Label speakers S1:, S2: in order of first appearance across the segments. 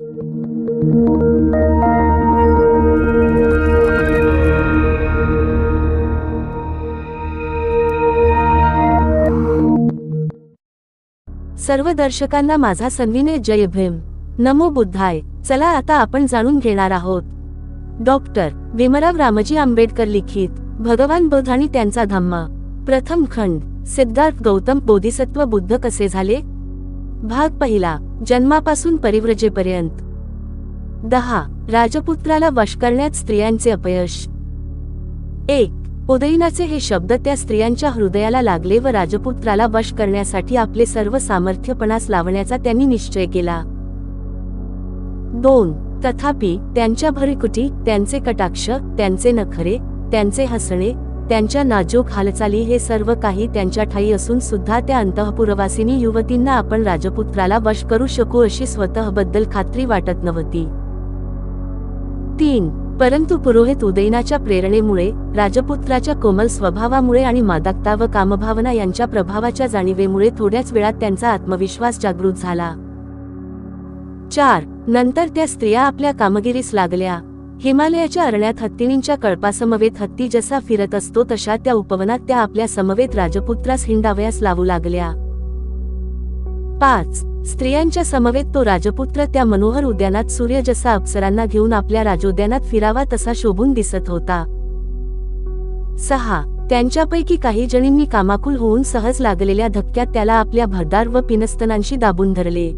S1: सर्व दर्शकांना माझा सन्विनय जय भीम. नमो बुद्धाय. चला आता आपण जाणून घेणार आहोत. डॉक्टर भीमराव रामजी आंबेडकर लिखित भगवान बुद्ध आणि त्यांचा धम्म. प्रथम खंड सिद्धार्थ गौतम बोधिसत्व बुद्ध कसे झाले? भाग पहिला जन्मापासून परिव्रजेपर्यंत. दहा राजपुत्राला वश करण्यात स्त्रियांचे अपयश. एक उदयनाचे हे शब्द त्या स्त्रियांच्या हृदयाला लागले व राजपुत्राला वश करण्यासाठी आपले सर्व सामर्थ्यपणास लावण्याचा त्यांनी निश्चय केला. दोन तथापि त्यांच्या भरिकुटी त्यांचे कटाक्ष त्यांचे नखरे त्यांचे हसणे त्यांच्या नाजूक हालचाली हे सर्व काही त्यांच्या ठाई असून सुद्धा त्या अंतःपुरवासिनी युवतींना आपण राजपुत्राला वश करू शकू अशी स्वतःबद्दल खात्री वाटत नव्हती. तीन परंतु पुरोहित उदयनाच्या प्रेरणेमुळे राजपुत्राच्या कोमल स्वभावामुळे आणि मादकता व कामभावना यांच्या प्रभावाच्या जाणीवेमुळे थोड्याच वेळात त्यांचा आत्मविश्वास जागृत झाला. चार नंतर त्या स्त्रिया आपल्या कामगिरीस लागल्या. हिमालयाच्या अरण्यात हत्तीणींच्या कळपासमवेत हत्ती जसा फिरत असतो तशा त्या उपवनात त्या आपल्या समवेत राजपुत्रास हिंडावयास लावू लागल्या. पाच. स्त्रियांच्या समवेत तो राजपुत्र त्या मनोहर उद्यानात सूर्य जसा अप्सरांना घेऊन आपल्या राजोद्यानात फिरावा तसा शोभून दिसत होता. सहा. त्यांच्यापैकी काही जणींनी कामाकुल होऊन सहज लागलेल्या धक्क्यात त्याला आपल्या भरदार व पिनस्तनांशी दाबून धरले.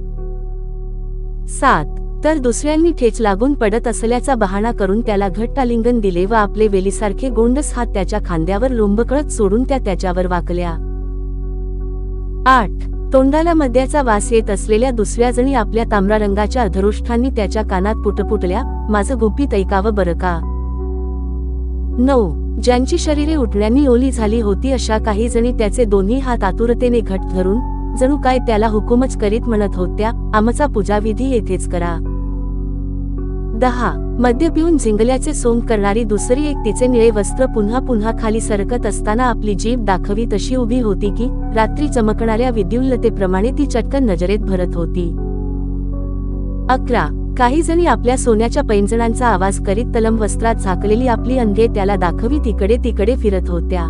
S1: सात. तर दुसऱ्यांनी ठेच लागून पडत असल्याचा बहाणा करून त्याला घट्ट आलिंगन दिले व आपले वेलीसारखे गोंडस हात त्याच्या खांद्यावर लोंबकळत सोडून त्या त्याच्यावर वाकल्या. आठ. तोंडाला मद्याचा वास येत असलेल्या दुसऱ्या जणी आपल्या तांबरा रंगाच्या अधरुष्ठांनी त्याच्या कानात पुटपुटल्या माझं गुपित ऐकावं बरं का? नऊ. ज्यांची शरीरे उठण्यानी ओली झाली होती अशा काही जणी त्याचे दोन्ही हात आतुरतेने घट धरून जणू काय त्याला हुकूमच करीत म्हणत होत्या आमचा पूजाविधी येथेच करा. दहा. मद्य पिऊन झिंगल्याचे सोंग करणारी दुसरी एक तिचे निळे वस्त्र पुन्हा पुन्हा खाली सरकत असताना आपली जीभ दाखवी तशी उभी होती की रात्री चमकणाऱ्या विद्युल्लतेप्रमाणे ती चटकन नजरेत भरत होती. अकरा. काही जणी आपल्या सोन्याच्या पैंजणांचा आवाज करीत तलम वस्त्रात झाकलेली आपली अंगे त्याला दाखवी तिकडे तिकडे फिरत होत्या.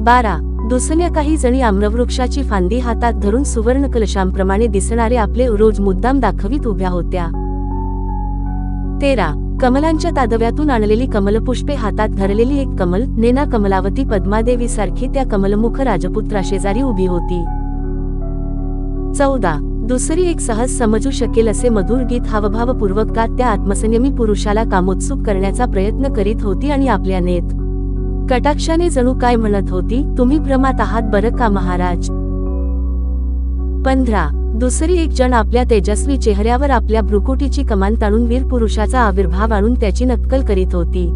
S1: बारा. दुसऱ्या काही जणी आम्रवृक्षाची फांदी हातात धरून सुवर्ण कलशांप्रमाणे दिसणारे आपले रोज मुद्दाम दाखवीत उभ्या होत्या. तेरा. कमलांच्या तादव्यातून आणलेली कमलपुष्पे हातात धरलेली एक कमल नेना कमलावती पद्मादेवी सारखी त्या कमलमुख राजपुत्राशेजारी उभी होती. चौदा. दुसरी एक सहज समजू शकेल असे मधुर गीत हावभावपूर्वक गात त्या आत्मसंयमी पुरुषाला कामोत्सुक करण्याचा प्रयत्न करीत होती आणि आपल्या नेत कटाक्षाने जणू काय म्हणत होती तुम्ही भ्रमात आहात बरं का महाराज? पंधरा. दुसरी एक जण आपल्या तेजस्वी चेहऱ्यावर आपल्या भ्रुकुटीची कमान ताणून वीर पुरुषाचा आविर्भाव आणून त्याची नक्कल करीत होती.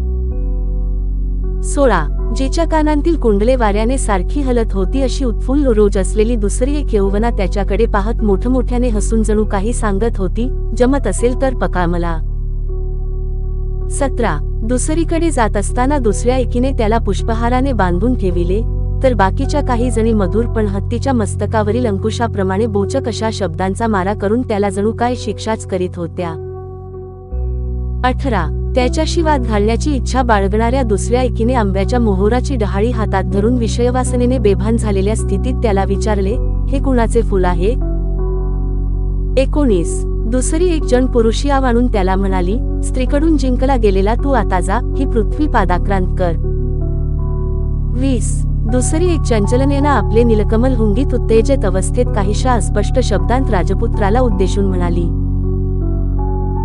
S1: सोळा. जिच्या कानांतील कुंडले वाऱ्याने सारखी हलत होती अशी उत्फुल्ल रोज असलेली दुसरी एक यौवना त्याच्याकडे पाहत मोठमोठ्याने हसून जणू काही सांगत होती जमत असेल तर पका मला. सतरा. दुसरीकडे जात असताना दुसऱ्या एकीने त्याला पुष्पहाराने बांधून ठेविले. तर बाकीच्या काही जणी मधुर पण हत्तीच्या मस्तकावरील अंकुशाप्रमाणे बोचक अशा शब्दांचा मारा करून त्याला जणू काय शिक्षाच करीत होत्या. अठरा. त्याच्याशी वाद घालण्याची इच्छा बाळगणाऱ्या दुसऱ्या एकीने आंब्याच्या मोहोराची डहाळी हातात धरून विषयवासनेने बेभान झालेल्या स्थितीत त्याला विचारले हे कुणाचे फुल आहे? एकोणीस. दुसरी एक जण पुरुषी आव आणून त्याला म्हणाली स्त्रीकडून जिंकला गेलेला तू आता जा ही पृथ्वी पादाक्रांत कर. वीस. दुसरी एक चंचलनेनं आपले निलकमल हुंगीत उत्तेजित अवस्थेत काहीशा अस्पष्ट शब्दांत राजपुत्राला उद्देशून म्हणाली.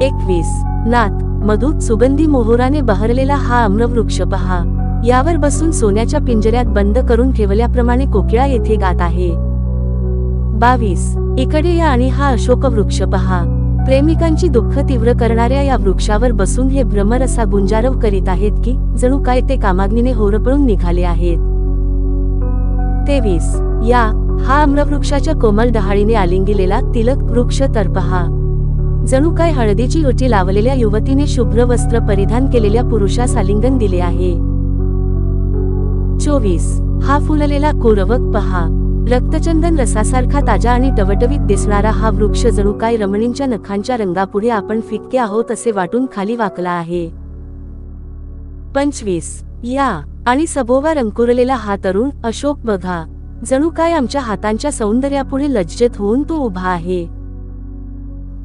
S1: एकवीस. नाथ मधुत सुगंधी मोहोराने बहरलेला हा आम्रवृक्ष पहा. यावर बसून सोन्याच्या पिंजऱ्यात बंद करून ठेवल्याप्रमाणे कोकिळा येथे गात आहे. बावीस. इकडे या आणि हा अशोक वृक्ष पहा. प्रेमिकांची दुःख तीव्र करणाऱ्या या वृक्षावर बसून हे भ्रमर असा गुंजारव करीत आहेत की जणू काय ते कामाग्नीने होरपळून निघाले आहेत. तेवीस. या हा आम्रवृक्षाच्या कोमल डहाळीने आलिंगिलेला तिलक वृक्ष तर पहा. जणू काय हळदीची ओटी लावलेल्या युवतीने शुभ्र वस्त्र परिधान केलेल्या पुरुषास आलिंगन दिले आहे. चोवीस. हा फुललेला कोरवक पहा. रक्तचंदन रसासारखा ताजा आणि टवटवीत दिसणारा हा वृक्ष जणू काय रमणींच्या नखांच्या रंगापुढे आपण फिटके आहोत असे वाटून खाली वाकला आहे. पंचवीस. या आणि सभोवार अंकुरलेला हा तरुण अशोक बघा. जणू काय आमच्या हातांच्या सौंदर्यापुढे लज्जेत होऊन तो उभा आहे.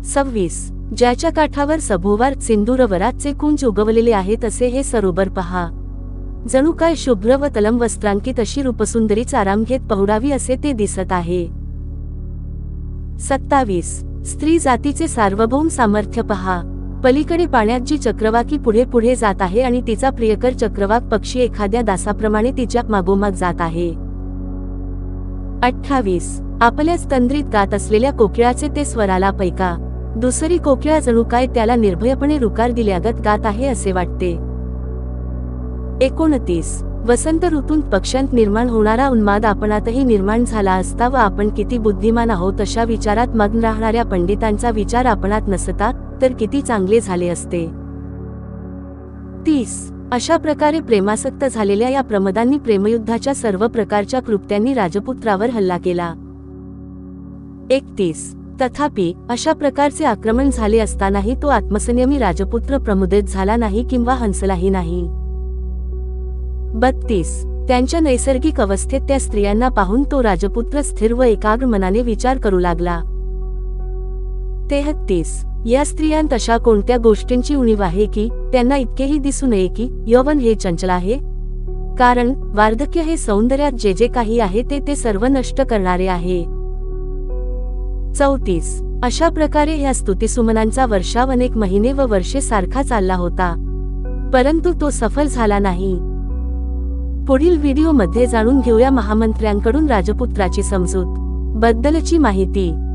S1: सव्वीस. ज्याच्या काठावर सभोवार सिंदूरवराचे कुंज उगवलेले आहेत असे हे सरोवर पहा. जणू काय शुभ्र व तलम वस्त्रांकित अशी रूपसुंदरीच आराम घेत पहुडावी असे ते दिसत आहे. सत्तावीस. स्त्री जातीचे सार्वभौम सामर्थ्य पहा. पलीकडे पाण्यात जी चक्रवाकी पुढे पुढे जात आहे आणि तिचा प्रियकर चक्रवाक पक्षी एखाद्या दासाप्रमाणे तिच्या मागोमाग जात आहे. अठ्ठावीस. आपल्याच तंद्रीत गात असलेल्या कोकिळाचे ते स्वराला पैका. दुसरी कोकिळा जणू काय त्याला निर्भयपणे रुकार दिल्यागत गात आहे असे वाटते. एकोणतीस. वसंत ऋतूत पक्ष्यांत निर्माण होणारा उन्माद आपणातही निर्माण झाला असता व आपण किती बुद्धिमान आहोत अशा विचारात मग्न राहणाऱ्या पंडितांचा विचार आपणात नसता? तर किती चांगले झाले असते. तीस. अशा प्रकारे प्रेमासक्त झालेल्या या प्रमदांनी प्रेमयुद्धाच्या सर्व प्रकारच्या कृत्यांनी राजपुत्रावर हल्ला केला. एकतीस. तथापि अशा प्रकारचे आक्रमण झाले असतानाही तो आत्मसंयमी राजपुत्र प्रमुदित झाला नाही किंवा हंसलाही नाही. बत्तीस. त्यांच्या नैसर्गिक अवस्थेत त्या स्त्रियांना पाहून तो राजपुत्र स्थिर व एकाग्र मनाने विचार करू लागला. तेहत्तीस. या स्त्रियांत अशा कोणत्या गोष्टींची उणीव आहे की त्यांना इतकेही दिसू नये की यवन हे चंचल आहे? कारण वार्धक्य हे सौंदर्यात जे जे काही आहे ते ते सर्व नष्ट करणारे आहे. चौतीस. अशा प्रकारे ह्या स्तुतिसुमनांचा वर्षाव अनेक महिने व वर्षे सारखा चालला होता. परंतु तो सफल झाला नाही. पुढील व्हिडिओमध्ये जाणून घेऊया महामंत्र्यांकडून राजपुत्राची समजूत. बद्दलची माहिती.